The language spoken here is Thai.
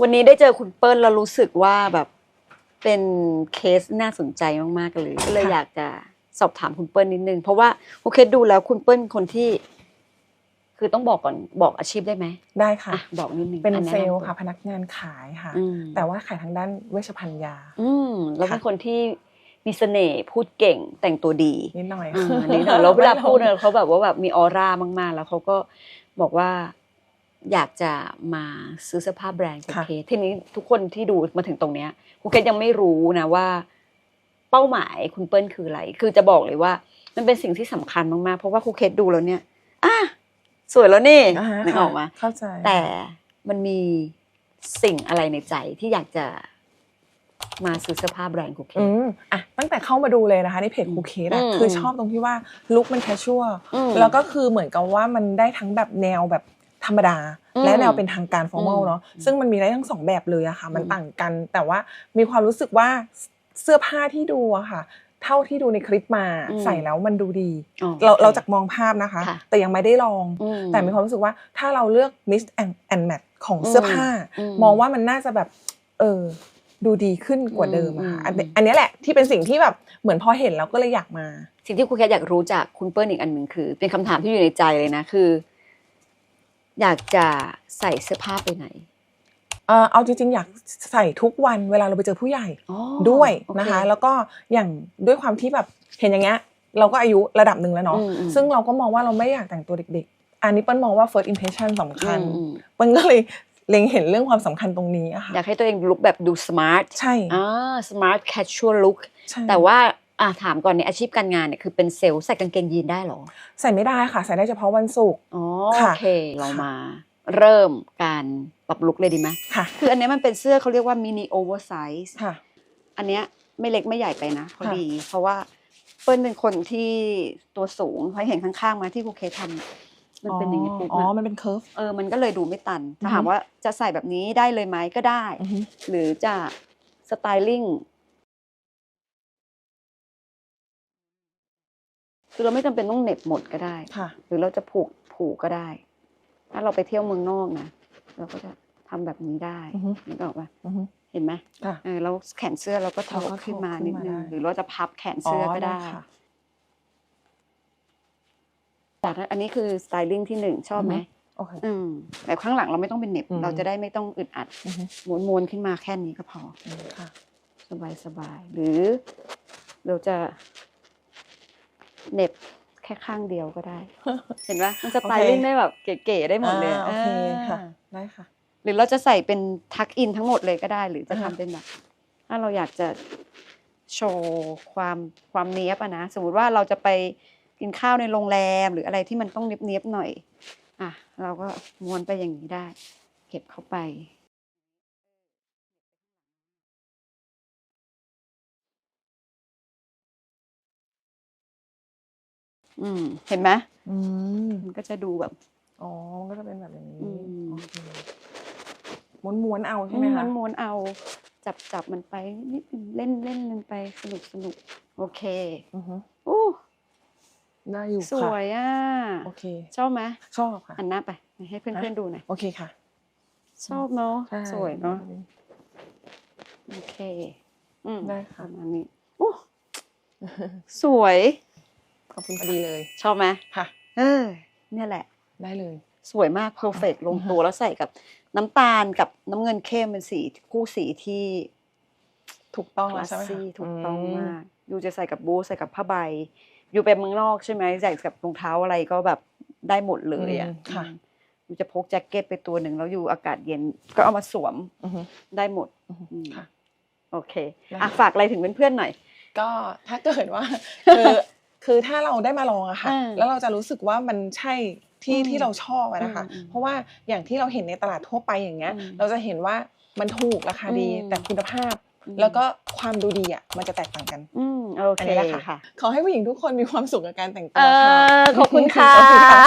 วันนี้ได้เจอคุณเปิ้ลแล้วรู้สึกว่าแบบเป็นเคสน่าสนใจมากๆเลยก็เลยค่ะอยากจะสอบถามคุณเปิ้ลนิดนึง เพราะว่าโอเคดูแล้วคุณเปิ้ลคนที่ คือต้องบอกก่อนบอกอาชีพได้ไหมได้ค่ะ อะบอกนิดนึงเป็นอัแะเซลล์ำตัวค่ะพนักงานขายค่ะ อืมแต่ว่าขายทางด้านเวชภัณฑ์ยา อืมแล้วเป็นค่ะ คนที่มีเสน่ห์พูดเก่งแต่งตัวดี นิดหน่อยอืมอันนี้เนอะแล้วเวลาพูดเนี่ยเขาแบบว่าแบบมีออร่ามากๆ แล้วเขาก็บอกว่า อยากจะมาซื้อเสื้อผ้าแบรนด์คุณเคสทีนี้ทุกคนที่ดูมาถึงตรงเนี้ยคุณเคสยังไม่รู้นะว่า เป้าหมายคุณเปิ้ลคืออะไร คือจะบอกเลยว่า มันเป็นสิ่งที่สำคัญมากๆ เพราะว่าคุณเคสดูแล้วเนี่ยอะสวยแล้วนี่อ่าฮะนึกออกมาเข้าใจ แต่มันมีสิ่งอะไรในใจที่อยากจะมาซื้อเสื้อผ้าแบรนด์คุณเคอืสมอะตั้งแต่เข้ามาดูเลยนะคะในเพจอืมคูเคสอะอืมคือชอบตรงที่ว่าลุคมันแคชชวลอืมแล้วก็คือเหมือนกับว่ามันได้ทั้งแบบแนวแบบ ธรรมดาอืมและแนวเป็นทางการฟอร์มอลอืมเนาะซึ่งมันมีได้ทั้งสองแบบเลยอะค่ะ มันอืมต่างกัน แต่ว่ามีความรู้สึกว่าเสื้อผ้าที่ดูอะค่ะ เท่าที่ดูในคลิปมาใส่แล้วมันดูดีอ๋อเราโอคเราจากมองภาพนะคะค่ะแต่ยังไม่ได้ลองอืแต่มีความรู้สึกว่าถ้าเราเลือก mix and and match ของเสื้อผ้าอืมมองว่ามันน่าจะแบบ เออดูดีขึ้นกว่าเดิมอะค่ะอืมอันนี้อันนี้แหละที่เป็นสิ่งที่แบบเหมือนพอเห็นแล้วก็เลยอยากมา สิ่งที่ครูแคทอยากรู้จากคุณเปิ้ลอีกอันหนึ่งคือ เป็นคำถามที่อยู่ในใจเลยนะคือ อยากจะใส่เสื้อผ้าไปไหน เอ่อเอาจริงๆ อยากใส่ทุกวันเวลาเราไปเจอผู้ใหญ่อ๋อด้วยโอเนะคะ แล้วก็อย่างด้วยความที่แบบเห็นอย่างเงี้ยเราก็อายุระดับหนึ่งแล้วเนาะอืมอืมซึ่งเราก็มองว่าเราไม่อยากแต่งตัวเด็กๆ อันนี้เปิ้ลมองว่า first impression สำคัญอืมอืมเปิ้ลก็เลยเล็งเห็นเรื่องความสำคัญตรงนี้อะค่ะอยากให้ตัวเองลุคแบบดูสมาร์ทใช่อ่าสมาร์ทแคชชวลลุคใช่แต่ว่า อะถามก่อนในอาชีพการงานเนี่ยคือเป็นเซลล์ใส่กางเกงยีนได้เหรอ ใส่ไม่ได้ค่ะ ใส่ได้เฉพาะวันศุกร์อ๋อค่ะโอเคเรามาเริ่มการปรับลุคเลยดีไหมค่ะ คืออันเนี้ยมันเป็นเสื้อเขาเรียกว่ามินิโอเวอร์ไซส์ค่ะ อันเนี้ยไม่เล็กไม่ใหญ่ไปนะพอค่ะดี เพราะว่าเปิ้ลเป็นคนที่ตัวสูงพอเห็นข้างๆมาที่ครูเคทำมันเป็นอย่างนี้ปุ๊บอ๋อนะมันเป็นเคิร์ฟเออมันก็เลยดูไม่ตันอือฮึถ้าถามว่าจะใส่แบบนี้ได้เลยไหมก็ได้อือฮึหรือจะสไตลิ่ง คือเราไม่จำเป็นต้องเหน็บหมดก็ได้ค่ะหรือเราจะผูกผูกก็ได้ ถ้าเราไปเที่ยวเมืองนอกนะเราก็จะทำแบบนี้ได้อือฮึนึกออกปะอือฮึเห็นไหมค่ะเออแล้วแขนเสื้อเราก็ถเรากก็ขึ้นมาถกขึ้นนิดมานึงได้หรือเราจะพับแขนเสื้อก็ได้ค่ะแต่ถ้าอันนี้คือสไตลิ่งที่หนึ่งชอบไหมโอเคอืมแบบข้างหลังเราไม่ต้องเป็นเหน็บอืมเราจะได้ไม่ต้องอึดอัดอือฮึม้วนๆขึ้นมาแค่นี้ก็พออืมค่ะสบายสบายๆหรือเราจะ เหน็บแค่ข้างเดียวก็ได้ เห็นไหมมันสไตลิ่งโอเคได้แบบเก๋ๆได้หมดเลยอ่าโอเคค่ะอ่าได้ค่ะ หรือเราจะใส่เป็นทักอินทั้งหมดเลยก็ได้ หรือจะอ่าทำเป็นแบบถ้าเราอยากจะโชว์ความความเนี้ยบอะนะสมมติว่าเราจะไปกินข้าวในโรงแรม หรืออะไรที่มันต้องเนี้ยบๆหน่อย อะเราก็ม้วนไปอย่างนี้ได้ เก็บเข้าไป อืม เห็นไหมอืมมันก็จะดูแบบ อ๋อมันก็จะเป็นแบบนี้อืม โอเคม้วนๆเอาใช่ไหมม้วคะนม้วนเอา จับจับมันไปนิดนึงเล่นเล่นมันไปสนุกสนุกโอเคอือฮึอู้ได้อยู่สค่ะวยอะโอเค ชอบไหมชอบค่ะ หันหน้าไป ให้เพื่อนเพื่อนๆดูหน่อยโอเคค่ะชอบเนาะใช่สวยเนาะ โอเค อืมได้ค่ะ ประมาณนี้อู้สวยข อบคุณพอดีเลย ชอบไหมค่ะ เออ เนี่ยแหละ ได้เลย สวยมากเพอร์เฟกลงตัวแล้วใส่กับน้ำตาลกับน้ำเงินเข้มเป็นสีคู่สีที่ถูกต้องคแล้ลาวสใช่ไหมคะซี่ถูกต้องมมากยูจะใส่กับบูทใส่กับผ้าใบอยู่ไปเมืองนอกใช่ไหมใส่กับรองเท้าอะไรก็แบบได้หมดเลยอะอืมค่ะอืมยูจะพกแจ็คเก็ตไปตัวหนึ่งแล้วอยู่อากาศเย็นก็เอามาสวมอือฮึได้หมดอือฮึอืมค่ะโอเคได้อะฝากอะไรถึงเพื่อนๆหน่อย ก็ถ้าเกิดว่าคือ คือถ้าเราได้มาลองอะค่ะอ่าแล้วเราจะรู้สึกว่ามันใช่ที่อืมที่เราชอบอะนะคะอืมอืมเพราะว่าอย่างที่เราเห็นในตลาดทั่วไปอย่างเงี้ยอืมเราจะเห็นว่ามันถูกราคาดีอืมแต่คุณภาพอืมแล้วก็ความดูดีอะมันจะแตกต่างกันอืมโออันเคนี้แหละค่ะค่ะ ขอให้ผู้หญิงทุกคนมีความสุขกับการแต่งตัเอวค่ะอขอบคุณค่ะขอบคุณค่ะ